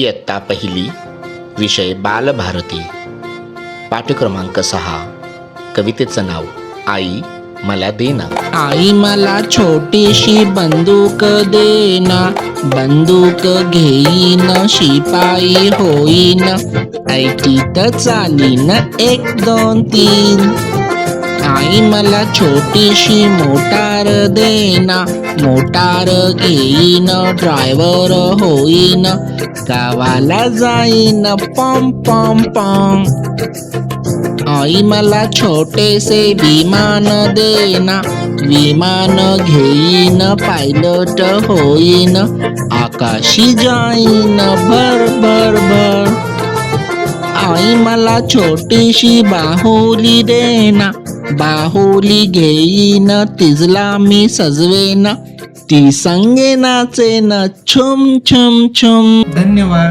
इयत्ता पहिली विषय बालभारती पाठक्रमांक सहा कवितेचं नाव आई मला देना. आई मला छोटीशी बंदूक देना बंदूक घेईन शिपाई होईन ऐटीत चालीन एक दोन तीन. आई मला छोटीशी मोटार देना. मोटार घेईन ड्रायव्हर होईन. गावाला जाईन पम पम पम. आई मला छोटेसे विमान देना. विमान घेईन पायलट होईन. आकाशी जाईन भर भर भर. आई मला छोटीशी बाहुली देना. बाहुली घेईन तिजला मी सजवेन. ती संगे नाचेन छुम छुम छुम. धन्यवाद.